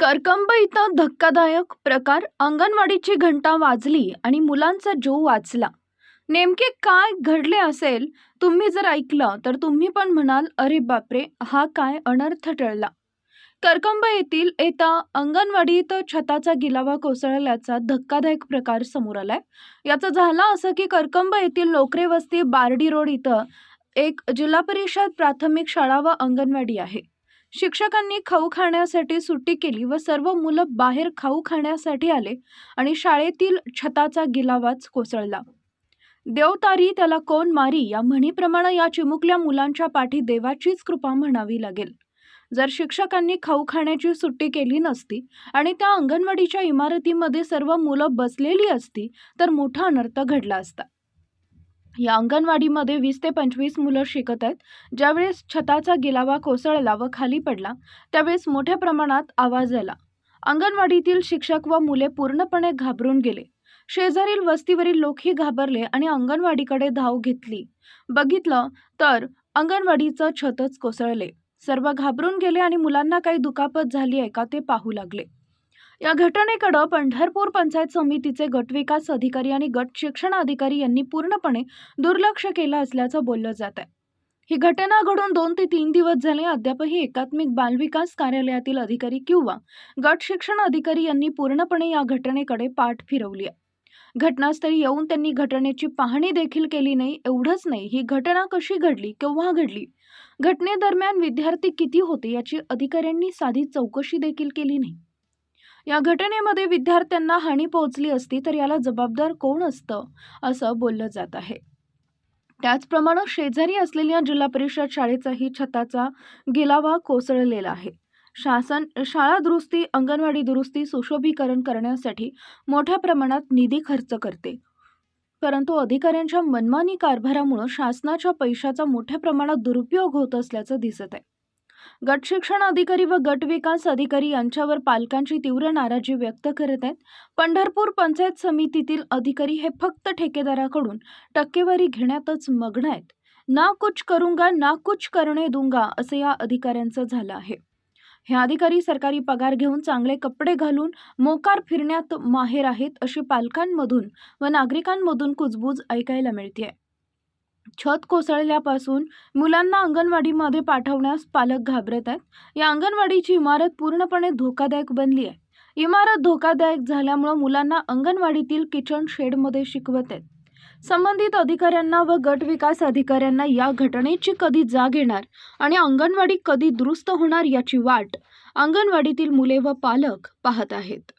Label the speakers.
Speaker 1: करकंब इथं धक्कादायक प्रकार. अंगणवाडीची घंटा वाजली आणि मुलांचा जीव वाचला. नेमके काय घडले असेल तुम्ही जर ऐकलं तर तुम्ही पण म्हणाल अरे बापरे हा काय अनर्थ टळला. करकंब येथील एका अंगणवाडीत छताचा गिलावा कोसळल्याचा धक्कादायक प्रकार समोर आलाय. याचं झालं असं की करकंब येथील लोकरे वस्ती बार्डी रोड इथं एक जिल्हा परिषद प्राथमिक शाळा व अंगणवाडी आहे. शिक्षकांनी खाऊ खाण्यासाठी सुट्टी केली व सर्व मुलं बाहेर खाऊ खाण्यासाठी आले आणि शाळेतील छताचा गिलावाच कोसळला. देवतारी त्याला कोण मारी या म्हणीप्रमाणे या चिमुकल्या मुलांच्या पाठी देवाचीच कृपा म्हणावी लागेल. जर शिक्षकांनी खाऊ खाण्याची सुट्टी केली नसती आणि त्या अंगणवाडीच्या इमारतीमध्ये सर्व मुलं बसलेली असती तर मोठा अनर्थ घडला असता. या अंगणवाडीमध्ये वीस ते पंचवीस मुलं शिकत आहेत. ज्यावेळेस छताचा गिलावा कोसळला व खाली पडला त्यावेळेस मोठ्या प्रमाणात आवाज आला. अंगणवाडीतील शिक्षक व मुले पूर्णपणे घाबरून गेले. शेजारील वस्तीवरील लोकही घाबरले आणि अंगणवाडीकडे धाव घेतली. बघितलं तर अंगणवाडीचं छतच कोसळले. सर्व घाबरून गेले आणि मुलांना काही दुखापत झाली आहे का ते पाहू लागले. या घटनेकडं पंढरपूर पंचायत समितीचे गटविकास अधिकारी आणि गट शिक्षण अधिकारी यांनी पूर्णपणे दुर्लक्ष केलं असल्याचं बोललं जात आहे. ही घटना घडून दोन ते तीन दिवस झाले अद्यापही एकात्मिक बालविकास कार्यालयातील अधिकारी किंवा गट शिक्षण अधिकारी यांनी पूर्णपणे या घटनेकडे पाठ फिरवली आहे. घटनास्थळी येऊन त्यांनी घटनेची पाहणी देखील केली नाही एवढंच नाही ही घटना कशी घडली केव्हा घडली? घटनेदरम्यान विद्यार्थी किती होते याची अधिकाऱ्यांनी साधी चौकशी देखील केली नाही. या घटनेमध्ये विद्यार्थ्यांना हानी पोहोचली असती तर याला जबाबदार कोण असतं असं बोललं जात आहे. त्याचप्रमाणे शेजारी असलेल्या जिल्हा परिषद शाळेचाही छताचा गिलावा कोसळलेला आहे. शासन शाळा दुरुस्ती अंगणवाडी दुरुस्ती सुशोभीकरण करण्यासाठी मोठ्या प्रमाणात निधी खर्च करते. परंतु अधिकाऱ्यांच्या मनमानी कारभारामुळं शासनाच्या पैशाचा मोठ्या प्रमाणात दुरुपयोग होत असल्याचं दिसत आहे. गट शिक्षण अधिकारी व गट विकास अधिकारी यांच्यावर पालकांची तीव्र नाराजी व्यक्त करत आहेत. पंढरपूर पंचायत समितीतील अधिकारी हे फक्त ठेकेदाराकडून टक्केवारी घेण्यातच मग्न आहेत. ना कुछ करूंगा ना कुछ करणे दूंगा असं या अधिकाऱ्यांचं झालं आहे. हे अधिकारी सरकारी पगार घेऊन चांगले कपडे घालून मोकार फिरण्यात माहेर आहेत अशी पालकांमधून व नागरिकांमधून कुजबूज ऐकायला मिळते छत कोसळल्यापासून मुलांना अंगणवाडीमध्ये पाठवण्यास पालक घाबरत आहेत. या अंगणवाडीची इमारत पूर्णपणे धोकादायक बनली आहे. इमारत धोकादायक झाल्यामुळं मुलांना अंगणवाडीतील किचन शेडमध्ये शिकवत आहेत. संबंधित अधिकाऱ्यांना व गट विकास अधिकाऱ्यांना या घटनेची कधी जाग येणार आणि अंगणवाडी कधी दुरुस्त होणार याची वाट अंगणवाडीतील मुले व पालक पाहत आहेत.